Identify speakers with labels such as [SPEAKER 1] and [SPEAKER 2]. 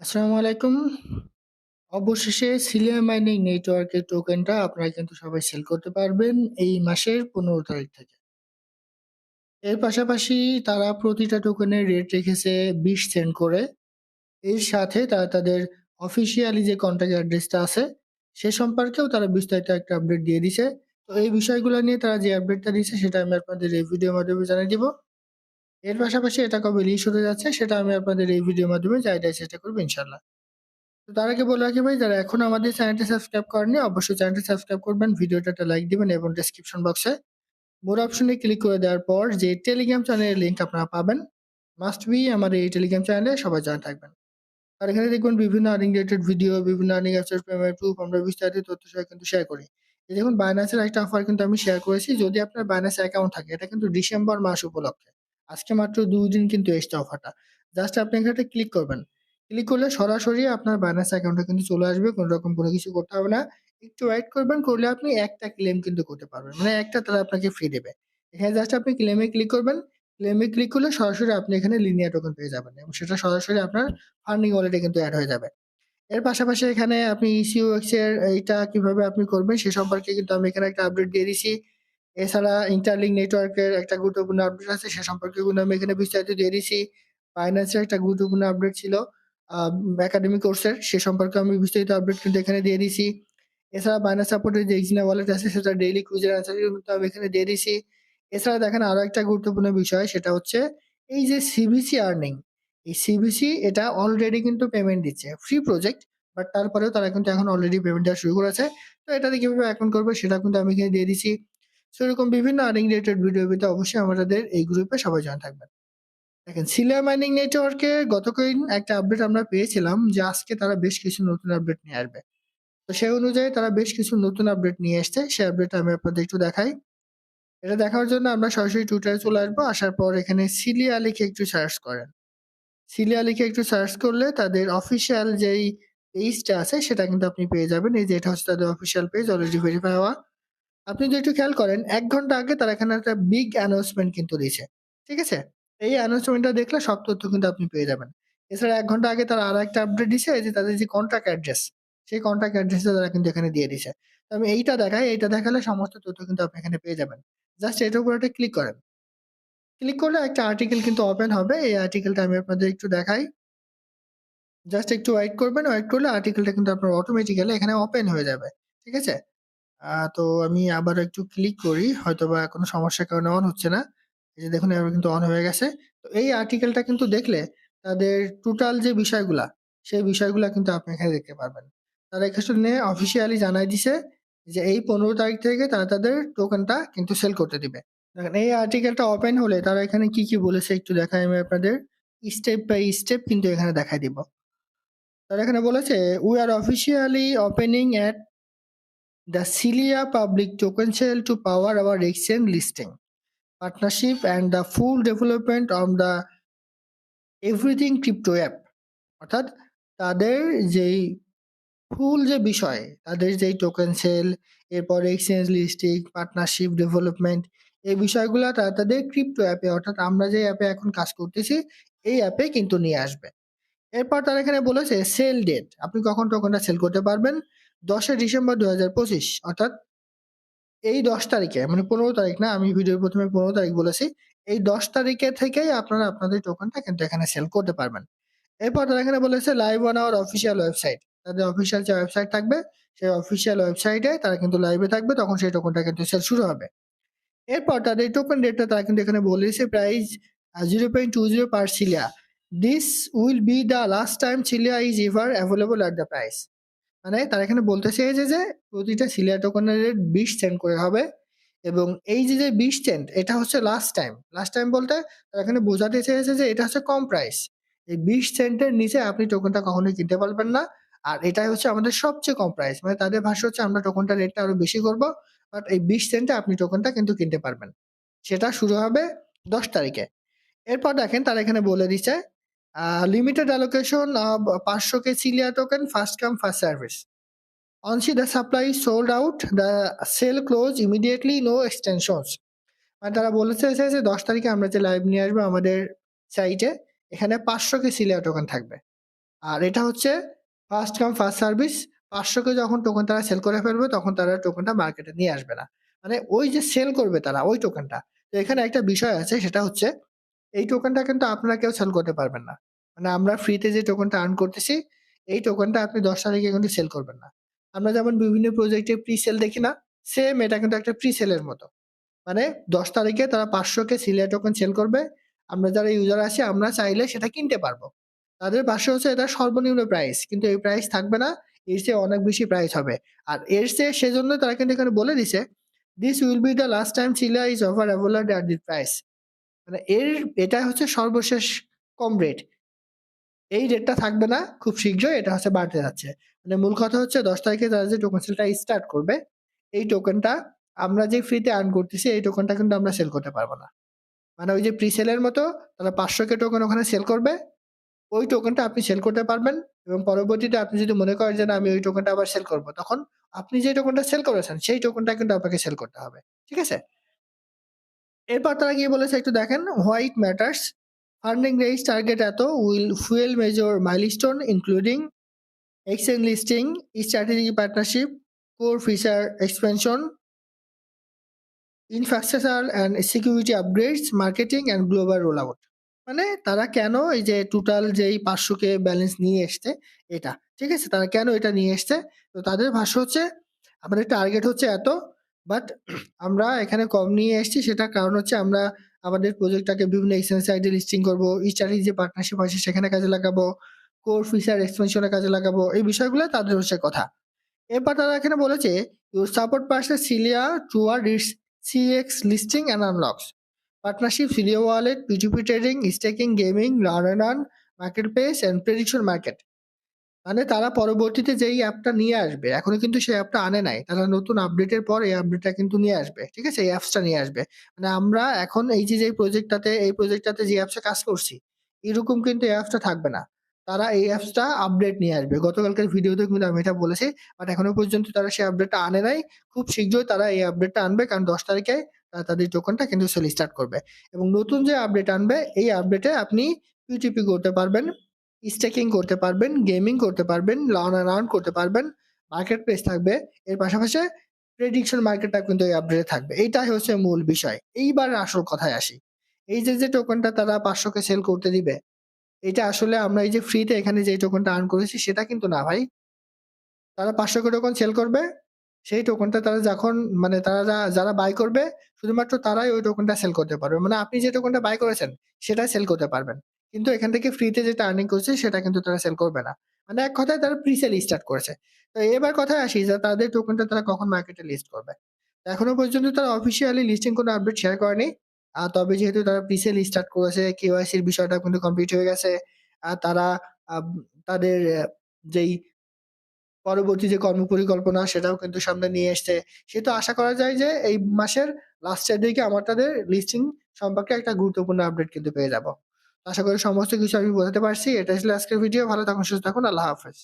[SPEAKER 1] আসসালামু আলাইকুম। অবশেষে সিলিয়া মাইনিং নেটওয়ার্কের টোকেনটা আপনারা কিন্তু সবাই সেল করতে পারবেন এই মাসের ১৫ তারিখ থেকে। এর পাশাপাশি তারা প্রতিটা টোকেনের রেট রেখেছে ২০ সেন্ট করে। এর সাথে তারা তাদের অফিসিয়ালি যে কন্ট্যাক্ট অ্যাড্রেসটা আছে, সে সম্পর্কেও তারা বিস্তারিত একটা আপডেট দিয়ে দিছে। তো এই বিষয়গুলো নিয়ে তারা যে আপডেটটা দিছে সেটা আমি আপনাদের এই ভিডিওর মাধ্যমে জানিয়ে দিব। এর পাশাপাশি এটা কবে রিলিজ হতে যাচ্ছে, সেটা আমি আপনাদের এই ভিডিওর মাধ্যমে দেওয়ার চেষ্টা করব, ইনশাআল্লাহ। তো তার আগে বলে রাখি ভাই, যারা এখন আমাদের চ্যানেলটি সাবস্ক্রাইব করেননি, অবশ্যই চ্যানেলটি সাবস্ক্রাইব করবেন ভিডিওটা একটা লাইক দিবেন এবং ডেসক্রিপশন বক্সে মোর অপশনে ক্লিক করে দেওয়ার পর যে টেলিগ্রাম চ্যানেলের লিঙ্ক আপনারা পাবেন মাস্ট বি আমার এই টেলিগ্রাম চ্যানেলে সবাই জয়েন থাকবেন। আর এখানে দেখবেন বিভিন্ন আর্নিং রিলেটেড ভিডিও বিভিন্ন আর্নিং অ্যাপসের পেমেন্ট প্রুফ আমরা বিস্তারিত তথ্য সহ কিন্তু শেয়ার করি। এই দেখুন বাইন্যান্সের একটা অফার কিন্তু আমি শেয়ার করেছি, যদি আপনার বাইন্যান্স অ্যাকাউন্ট থাকে, এটা কিন্তু ডিসেম্বর মাস উপলক্ষে। আজকে মাত্র দুই দিন কিন্তু এসছে অফারটা জাস্ট আপনি এখানে ক্লিক করবেন। ক্লিক করলে সরাসরি আপনার বাইন্যান্স অ্যাকাউন্টে কিন্তু চলে আসবে কোনো রকম কোনো কিছু করতে হবে না। একটু ওয়েট করবেন, করলে আপনি একটা ক্লেম কিন্তু করতে পারবেন। মানে একটা তারা আপনাকে ফ্রি দেবে। এখানে জাস্ট আপনি ক্লেমে ক্লিক করবেন। ক্লেমে ক্লিক করলে সরাসরি আপনি এখানে লিনিয়ার টোকেন পেয়ে যাবেন এবং সেটা সরাসরি আপনার ফান্ডিং ওয়ালেটে কিন্তু অ্যাড হয়ে যাবে। এর পাশাপাশি এখানে আপনি ইসিওএক্স এর এইটা কীভাবে আপনি করবেন সে সম্পর্কে কিন্তু আমি এখানে একটা আপডেট দিয়ে দিছি। এছাড়া ইন্টারলিঙ্ক নেটওয়ার্কের একটা গুরুত্বপূর্ণ আপডেট আছে, সে সম্পর্কে কিন্তু আমি এখানে বিস্তারিত দিয়ে দিছি ফাইন্যান্সের একটা গুরুত্বপূর্ণ আপডেট ছিল একাডেমিক কোর্সের সে সম্পর্কে আমি বিস্তারিত আপডেট কিন্তু এখানে দিয়ে দিছি এছাড়া বাইনাস সাপোর্টের যে এক্সিনা ওয়ালেট আছে, সেটা ডেইলি কুইজের অ্যান্সার কিন্তু আমি এখানে দিয়ে দিছি এছাড়া দেখেন আরও একটা গুরুত্বপূর্ণ বিষয়, সেটা হচ্ছে এই যে সিবিসি আর্নিং এই সিবিসি এটা অলরেডি কিন্তু পেমেন্ট দিচ্ছে ফ্রি প্রজেক্ট বাট তারপরেও তারা কিন্তু এখন অলরেডি পেমেন্ট দেওয়া শুরু করেছে। তো এটাতে কীভাবে অ্যাকাউন্ট করবে সেটা কিন্তু আমি এখানে দিয়ে দিছি সেরকম বিভিন্ন আর্নিং রিলেটেড ভিডিও পেতে অবশ্যই আমাদের এই গ্রুপে সবাই জয়েন থাকবেন। দেখেন সিলিয়া মাইনিং নেটওয়ার্কে গতকাল একটা আপডেট আমরা পেয়েছিলাম যে আজকে তারা বেশ কিছু নতুন আপডেট নিয়ে আসবে। তো সেই অনুযায়ী তারা বেশ কিছু নতুন আপডেট নিয়ে এসছে। সেই আপডেট আমি আপনাদের একটু দেখাই। এটা দেখার জন্য আমরা সরাসরি টুইটারে চলে আসব। আসার পর এখানে সিলিয়া লিখে একটু সার্চ করেন। সিলিয়া লিখে একটু সার্চ করলে তাদের অফিসিয়াল যেই পেজটা আছে সেটা কিন্তু আপনি পেয়ে যাবেন। এই যে এটা হচ্ছে তাদের অফিসিয়াল পেজ অলরেডি ভেরিফাই হওয়া। আপনি যদি একটু খেয়াল করেন, এক ঘণ্টা আগে তারা এখানে একটা বিগ অ্যানাউন্সমেন্ট কিন্তু দিয়েছে। ঠিক আছে? এই অ্যানাউন্সমেন্টটা দেখলে সব তথ্য কিন্তু আপনি পেয়ে যাবেন। এছাড়া এক ঘণ্টা আগে তারা আরও একটা আপডেট দিছে যে তাদের যে কন্ট্যাক্ট অ্যাড্রেস সেই কন্ট্যাক্ট অ্যাড্রেসটা তারা কিন্তু এখানে দিয়ে দিছে তো আমি এইটা দেখাই, এইটা দেখালে সমস্ত তথ্য কিন্তু আপনি এখানে পেয়ে যাবেন। জাস্ট এটার উপর একটা ক্লিক করেন। ক্লিক করলে একটা আর্টিকেল কিন্তু ওপেন হবে। এই আর্টিকেলটা আমি আপনাদের একটু দেখাই। জাস্ট একটু ওয়েট করবেন ওয়েট করলে আর্টিকেলটা কিন্তু আপনার অটোমেটিক্যালি এখানে ওপেন হয়ে যাবে। ঠিক আছে? তো আমি আবার একটু ক্লিক করি, হয়তোবা কোনো সমস্যার কারণে অন হচ্ছে না। এই যে দেখুন, এবার কিন্তু অন হয়ে গেছে। তো এই আর্টিকেলটা কিন্তু দেখলে তাদের টোটাল যে বিষয়গুলা, সেই বিষয়গুলা কিন্তু আপনি এখানে দেখতে পারবেন। তারা এখানে অফিসিয়ালি জানাই দিছে যে এই পনেরো তারিখ থেকে তারা তাদের টোকেনটা কিন্তু সেল করতে দিবে। দেখেন, এই আর্টিকেলটা ওপেন হলে তারা এখানে কি কি বলেছে একটু দেখাই আমি আপনাদের। স্টেপ বাই স্টেপ কিন্তু এখানে দেখাই দিব। তারা এখানে বলেছে we are officially opening at the Cilia public token sale to power our exchange listing, partnership, and the full development of the everything crypto app. অর্থাৎ তাদের যেই ফুল যে বিষয় তাদের যেই টোকেন সেল এরপর এক্সচেঞ্জ লিস্টিং পার্টনারশিপ ডেভেলপমেন্ট এই বিষয়গুলো তারা তাদের ক্রিপ্টো অ্যাপে অর্থাৎ আমরা যে অ্যাপে এখন কাজ করতেছি এই অ্যাপে কিন্তু নিয়ে আসবে। এরপর তারা এখানে বলেছে সেল ডেট আপনি কখন টোকেনটা সেল করতে পারবেন? দশই ডিসেম্বর দু হাজার পঁচিশ, অর্থাৎ এই দশ তারিখে মানে পনেরো তারিখ না, আমি ভিডিওর প্রথমে পনেরো তারিখ বলেছি, এই দশ তারিখে থেকেই আপনারা আপনাদের টোকেনটা কিন্তু এখানে সেল করতে পারবেন। এরপর তারা এখানে বলেছে live on our official website তাদের অফিসিয়াল যে ওয়েবসাইট থাকবে, সেই অফিসিয়াল ওয়েবসাইটে তারা কিন্তু লাইভে থাকবে, তখন সেই টোকেনটা কিন্তু সেল শুরু হবে। এরপর তাদের টোকেন রেটটা তারা কিন্তু এখানে বলেছে price zero point two zero per Celia this will be the last time Celia is ever available at the price মানে তারা এখানে বলতে চেয়েছে যে প্রতিটা সিলিয়া টোকনের রেট বিশ সেন্ট করে হবে এবং এই যে যে বিশ সেন্ট এটা হচ্ছে লাস্ট টাইম লাস্ট টাইম বলতে তারা এখানে বোঝাতে চেয়েছে যে এটা হচ্ছে কম প্রাইস এই বিশ সেন্টের নিচে আপনি টোকনটা কখনোই কিনতে পারবেন না। আর এটাই হচ্ছে আমাদের সবচেয়ে কম প্রাইস মানে তাদের ভাষ্য হচ্ছে আমরা টোকেনটা রেটটা আরও বেশি করব বাট এই বিশ সেন্টে আপনি টোকনটা কিন্তু কিনতে পারবেন। সেটা শুরু হবে দশ তারিখে। এরপর দেখেন তারা এখানে বলে দিচ্ছে allocation of 500 k Cilia token first come first service. Once the supply is sold out, the sale close immediately, no extensions. মানে তারা বলেছে যে দশ তারিখে আমরা যে লাইভ নিয়ে আসব আমাদের সাইটে এখানে পাঁচশো কে সিলিয়া টোকেন থাকবে আর এটা হচ্ছে ফার্স্ট কাম ফার্স্ট সার্ভিস ৫০০ কে যখন টোকেন তারা সেল করে ফেলবে তখন তারা টোকেনটা মার্কেটে নিয়ে আসবে না। মানে ওই যে সেল করবে তারা ওই টোকেনটা। তো এখানে একটা বিষয় আছে সেটা হচ্ছে এই টোকেনটা কিন্তু আপনারা কেউ সেল করতে পারবেন না। মানে আমরা ফ্রিতে যে টোকেনটা আর্ন করতেছি এই টোকেনটা আপনি ১০ তারিখে কিন্তু সেল করবেন না। আমরা যেমন বিভিন্ন প্রজেক্টে প্রি সেল দেখি না? সেম এটা কিন্তু একটা প্রি সেলের মতো। মানে ১০ তারিখে তারা ৫০০ কে সিলিয়া টোকেন সেল করবে। আমরা যারা ইউজার আছি আমরা চাইলে সেটা কিনতে পারব। তাদের ৫০০ হচ্ছে এটা সর্বনিম্ন প্রাইস। কিন্তু এই প্রাইস থাকবে না। এর চেয়ে অনেক বেশি প্রাইস হবে। আর এর চেয়ে সেজন্য তারা কিন্তু এখানে বলে দিছে, "this will be the last time Cilia is offer available at this price." মানে এর এটা হচ্ছে সর্বশেষ কম রেট। এই রেটটা থাকবে না। খুব শীঘ্রই এটা হচ্ছে বাড়তে যাচ্ছে। মানে মূল কথা হচ্ছে ১০ তারিখে তারা যে টোকেন সেলটা স্টার্ট করবে, এই টোকেনটা আমরা যে ফ্রিতে আর্ন করতেছি এই টোকেনটা কিন্তু আমরা সেল করতে পারব না। মানে ওই যে প্রি সেলের মতো তারা ৫০০ কে টোকেন ওখানে সেল করবে। ওই টোকেনটা আপনি সেল করতে পারবেন এবং পরবর্তীতে আপনি যদি মনে করেন যে আমি ওই টোকেনটা আবার সেল করব, তখন আপনি যে টোকেনটা সেল করেছেন সেই টোকেনটা কিন্তু আপনাকে সেল করতে হবে। ঠিক আছে? এরপর তারা গিয়ে বলেছে একটু দেখেন white matters funding raise target it will fuel major milestone including exchange listing, strategic partnership, core feature expansion infrastructure and security upgrades, marketing and global roll out. মানে তারা কেন এই যে টোটাল যেই ৫০০ কে ব্যালেন্স নিয়ে এসছে এটা। ঠিক আছে? তারা কেন এটা নিয়ে এসছে? তো তাদের ভাষ্য হচ্ছে আমাদের টার্গেট হচ্ছে এত বাট আমরা এখানে কম নিয়ে এসছি সেটার কারণ হচ্ছে আমরা আমাদের প্রজেক্টটাকে বিভিন্ন এক্সচেঞ্জ সাইটে লিস্টিং করব স্ট্র্যাটেজি যে পার্টনারশিপ আছে সেখানে কাজে লাগাবো, কোর ফিচার এক্সপেনশন কাজে লাগাবো। এই বিষয়গুলো তাদের হচ্ছে কথা। এরপর তারা এখানে বলেছে your support purchases Cilia toward its CEX listing and unlocks. Partnership Cilia wallet, P2P trading, staking, gaming, learn and marketplace and prediction market. মানে তারা পরবর্তীতে যেই অ্যাপটা নিয়ে আসবে, এখনও কিন্তু সেই অ্যাপটা আনে নাই। তারা নতুন আপডেটের পর এই আপডেটটা কিন্তু নিয়ে আসবে। ঠিক আছে? এই অ্যাপসটা নিয়ে আসবে। মানে আমরা এখন এই যে, যে প্রজেক্টটাতে এই প্রজেক্টটাতে যে অ্যাপসে কাজ করছি, এরকম কিন্তু এই অ্যাপসটা থাকবে না। তারা এই অ্যাপসটা আপডেট নিয়ে আসবে। গতকালকের ভিডিওতেও কিন্তু আমি এটা বলেছি। বাট এখনও পর্যন্ত তারা সেই আপডেটটা আনে নাই। খুব শীঘ্রই তারা এই আপডেটটা আনবে কারণ ১০ তারিখে তারা তাদের টোকেনটা কিন্তু সেল স্টার্ট করবে। এবং নতুন যে আপডেট আনবে এই আপডেটে আপনি P2P করতে পারবেন, স্টেকিং করতে পারবেন, গেমিং করতে পারবেন, লার্ন অ্যান্ড করতে পারবেন, মার্কেট প্লেস থাকবে। এর পাশাপাশি প্রেডিকশন মার্কেটটা কিন্তু এই আপডেটে থাকবে। এইটাই হচ্ছে মূল বিষয়। এইবার আসল কথায় আসি। এই যে, যে টোকেনটা তারা ৫০০ কে সেল করতে দিবে, এটা আসলে আমরা এই যে ফ্রিতে এখানে যে টোকেনটা আর্ন করেছি সেটা কিন্তু না ভাই। তারা ৫০০ কে টোকেন সেল করবে। সেই টোকেনটা তারা যখন মানে তারা যারা বাই করবে শুধুমাত্র তারাই ওই টোকেনটা সেল করতে পারবে। মানে আপনি যে টোকেনটা বাই করেছেন সেটাই সেল করতে পারবেন। কিন্তু এখান থেকে ফ্রিতে যেটা আর্নিং করছে সেটা কিন্তু তারা সেল করবে না। মানে এক কথায় তারা প্রি সেল স্টার্ট করেছে। তো এবার কথায় আসি যে তাদের টোকেনটা তারা কখন মার্কেটে লিস্ট করবে। এখনও পর্যন্ত তারা অফিসিয়ালি লিস্টিং কোনো আপডেট শেয়ার করেনি। আ তবে যেহেতু তারা প্রি সেল স্টার্ট করেছে, কেওয়াইসির বিষয়টা কিন্তু কমপ্লিট হয়ে গেছে। আর তারা তাদের যেই পরবর্তী যে কর্মপরিকল্পনা সেটাও কিন্তু সামনে নিয়ে এসছে। সেহেতু আশা করা যায় যে এই মাসের লাস্টের দিকে আমরা তাদের লিস্টিং সম্পর্কে একটা গুরুত্বপূর্ণ আপডেট কিন্তু পেয়ে যাব। আশা করি সমস্ত কিছু আমি বোঝাতে পারছি। এটা ছিল আজকের ভিডিও। ভালো থাকুন, সুস্থ থাকুন। আল্লাহ হাফেজ।